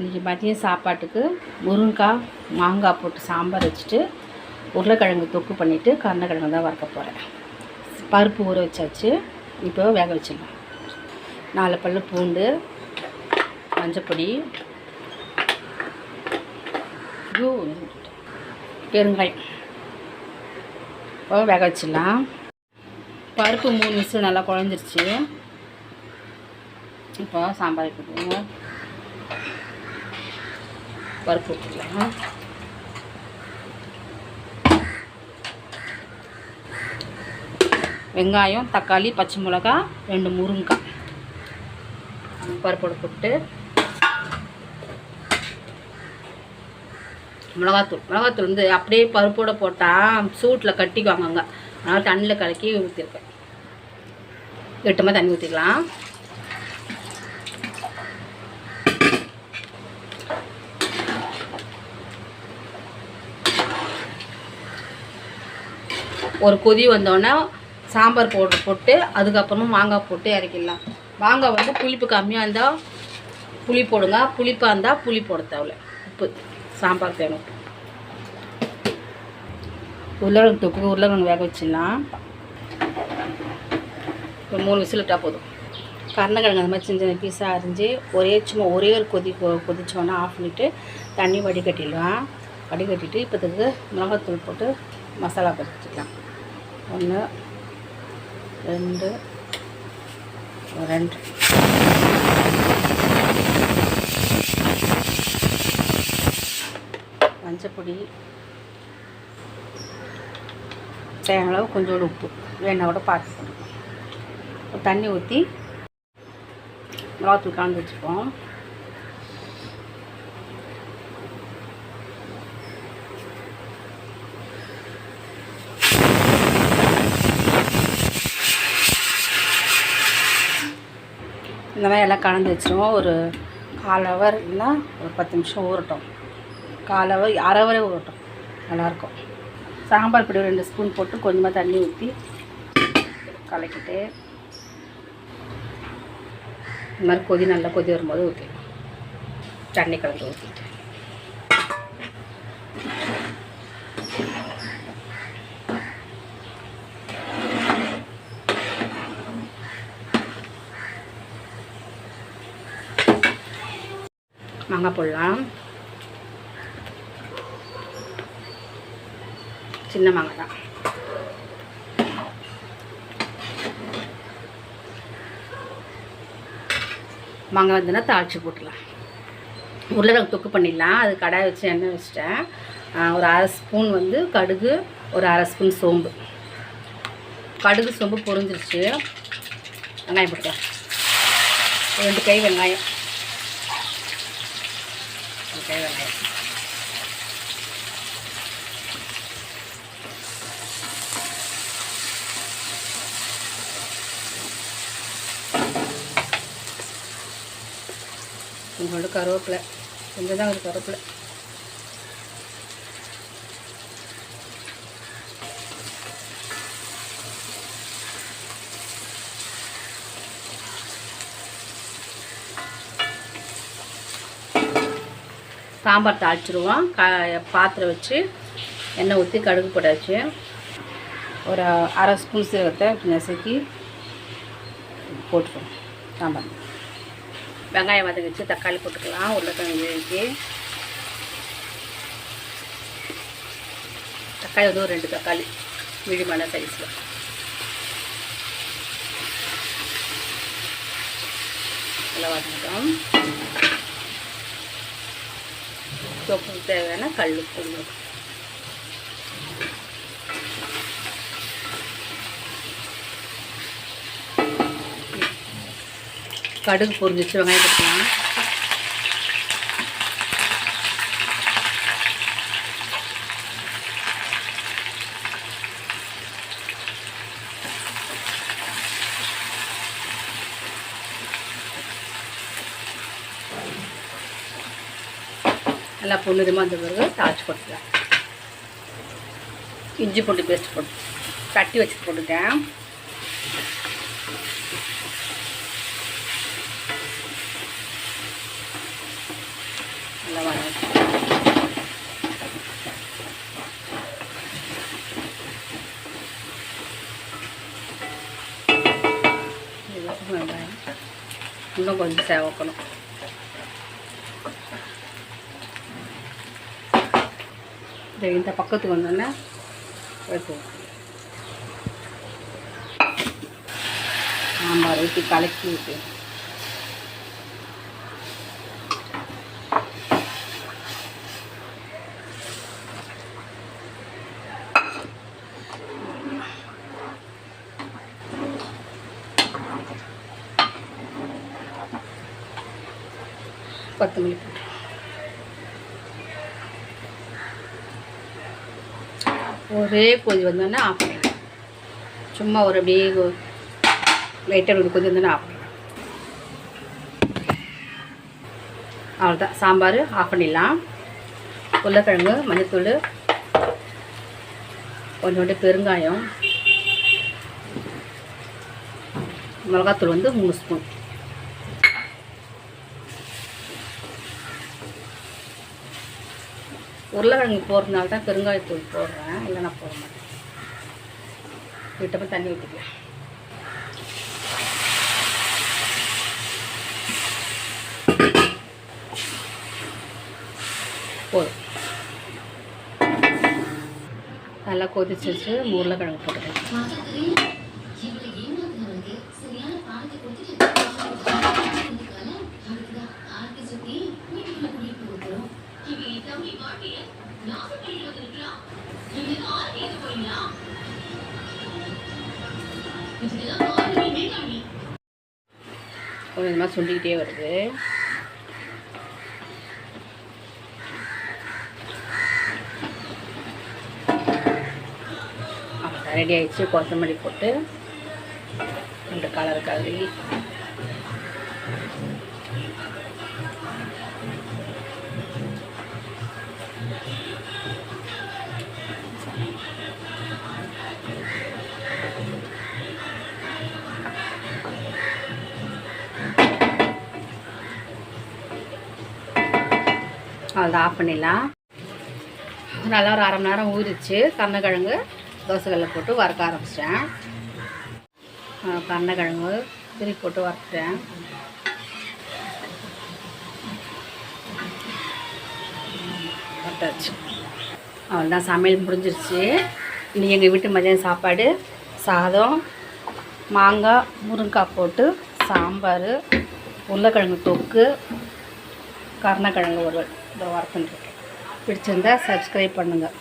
இன்றைக்கி மதியம் சாப்பாட்டுக்கு முருங்கைக்காய் மாங்காய் போட்டு சாம்பார் வச்சுட்டு உருளைக்கிழங்கு தொக்கு பண்ணிவிட்டு கருணக்கிழங்கு தான் வறுக்க போகிறேன் பருப்பு ஊற வச்சாச்சு. இப்போ வேக வச்சிடலாம். நாலு பல்லு பூண்டு மஞ்சப்பொடி ஐயோ, பெருங்காயம். இப்போ வேக வச்சிடலாம். பருப்பு மூணு நிமிஷம் நல்லா குழஞ்சிருச்சு. இப்போ சாம்பார் வைக்கணும் பருப்பு ஊற்றிக்கலாம் வெங்காயம் தக்காளி பச்சை மிளகா ரெண்டு முருங்கைக்காய் பருப்போட போட்டு மிளகாத்தூள். மிளகாத்தூள் வந்து அப்படியே பருப்போடு போட்டால் சூட்டில் கட்டிக்குவாங்க அங்கே. அதனால் தண்ணியில் கலக்கி ஊற்றிருக்கேன் எட்டுமா தண்ணி ஊற்றிக்கலாம் ஒரு கொதி வந்தோடனே சாம்பார் போட்டு போட்டு அதுக்கப்புறமா மாங்காய் போட்டு இறக்கிடலாம். மாங்காய் வந்து புளிப்பு கம்மியாக இருந்தால் புளி போடுங்க. புளிப்பாக இருந்தால் புளி போட தேவையில்ல. உப்பு சாம்பார் தேவை உருளைக்கிழங்கு தொக்கு உருளைக்கிழங்கு வேக வச்சிடலாம். ஒரு மூணு விசில் விட்டால் போதும். கருணக்கிழங்கு அந்த மாதிரி சின்ன சின்ன பீஸாக அரிஞ்சு ஒரே சும்மா ஒரே ஒரு கொதி கொ- கொதிச்சோன்னா ஆஃப் பண்ணிவிட்டு தண்ணி வடிகட்டிடலாம். வடிகட்டிட்டு இப்போதுக்கு மிளகாத்தூள் போட்டு மசாலா பறிச்சுக்கலாம் ஒன்று ரெண்டு ரெண்டு. மஞ்சப்பொடி தேங்காய் கொஞ்சோடு கொஞ்சோண்டு உப்பு. வேணா கூட பார்த்து போட்டுக்கலாம். தண்ணி ஊற்றி மிளகாத்தூள் கலந்து வச்சுப்போம். இந்த மாதிரி எல்லாம் கலந்து வச்சிருவோம். ஒரு கால் ஹவர் இல்லைன்னா ஒரு பத்து நிமிஷம் ஊறட்டும். கால் ஹவர் அரை ஹவரே ஊறட்டும். நல்லாயிருக்கும். சாம்பார் பொடி ஒரு ரெண்டு ஸ்பூன் போட்டு கொஞ்சமாக தண்ணி ஊற்றி கலக்கிட்டு இந்த மாதிரி கொதி நல்லா கொதி வரும்போது ஊற்றிடலாம் தண்ணி கலந்து ஊற்றிட்டு மாங்காய் போடலாம். சின்ன மாங்காய் தான். மாங்காய் வந்துன்னா தாளித்து போட்டுடலாம். உருளைக்கிழங்கு தொக்கு பண்ணிடலாம். அது கடாய் வச்சு எண்ணெய் வச்சுட்டேன். ஒரு அரை ஸ்பூன் வந்து கடுகு ஒரு அரை ஸ்பூன் சோம்பு. கடுகு சோம்பு பொறிஞ்சிருச்சு வெங்காயம் போட்டுக்கலாம். ரெண்டு கை வெங்காயம். ரெண்டு கை கொஞ்சோண்டு கருவேப்பிலை. கொஞ்சம் தான் ஒரு கருவேப்பிலை. சாம்பார் தாளிச்சிருவோம். கா பாத்திரம் வச்சு எண்ணெய் ஊற்றி கடுகு போட்டாச்சு. ஒரு அரை ஸ்பூன் சீரகத்தை நசுக்கி போட்டுருவோம். சாம்பார். வெங்காயம் வதக்கி வச்சு தக்காளி போட்டுக்கலாம். உருளைக்கிழங்கு வேவிக்கு தக்காளி வந்து ஒரு ரெண்டு தக்காளி. மீடியமான சைஸில் நல்லா வதங்கிட்டோம் தொப்புக்கு தேவையான கல் உப்பு. கடுகு பொரிஞ்சிச்சு வெங்காயம் போட்டுக்கலாம். நல்லா பொண்ணுரிமா அந்த பிறகு தாளிச்சு போட்டுக்கலாம் இஞ்சி பூண்டு பேஸ்ட் போட்டு தட்டி வச்சு போட்டுட்டேன் நல்லா வர இன்னும் கொஞ்சம் சேவக்கணும் இந்த பக்கத்துக்கு வந்தோன்னே வைப்போம் சாம்பார் ஊற்றி கலக்கி ஊற்றி பத்து போட்டு ஒரே கொதி வந்தோடனே ஆஃப் பண்ணிடலாம் சும்மா ஒரு அப்படியே லைட்டாக ஒரு கொதி வந்தோடனே ஆஃப் பண்ணிடலாம் அவ்வளோதான் சாம்பார் ஆஃப் பண்ணிடலாம். உருளைக்கிழங்கு மஞ்சத்தூள் கொஞ்சோண்டு பெருங்காயம் மிளகாத்தூள் வந்து மூணு ஸ்பூன் உருளைக்கிழங்கு போடுறதுனால தான் பெருங்காயத்தூள் போடுறேன். இல்லைன்னா போட மாட்டேன். விட்டப்போ தண்ணி ஊற்றிக்கலாம் போதும். நல்லா கொதிச்சிச்சு உருளைக்கிழங்கு போட்டுக்கலாம். கொஞ்சமாக சொல்லிக்கிட்டே வருது. ரெடி ஆயிடுச்சு கொத்தமல்லி போட்டு ரெண்டு கலர் கலரி அதை ஆஃப் பண்ணிடலாம். நல்லா ஒரு அரை மணி நேரம் ஊறிச்சு. கருணக்கிழங்கு தோசைகளில் போட்டு வறுக்க ஆரம்பிச்சிட்டேன். கருணக்கிழங்கு திருப்பி போட்டு வறுத்துட்டேன். வறுத்தாச்சு. அவ்வளோதான் சமையல் முடிஞ்சிருச்சு. இன்னைக்கு எங்கள் வீட்டு மதியம் சாப்பாடு சாதம் மாங்காய் முருங்கைக்காய் போட்டு சாம்பார் உருளைக்கிழங்கு தொக்கு கருணக்கிழங்கு இந்த ஒர்க் பண்ணிருக்கேன் பிடிச்சிருந்தா சப்ஸ்கிரைப் பண்ணுங்கள்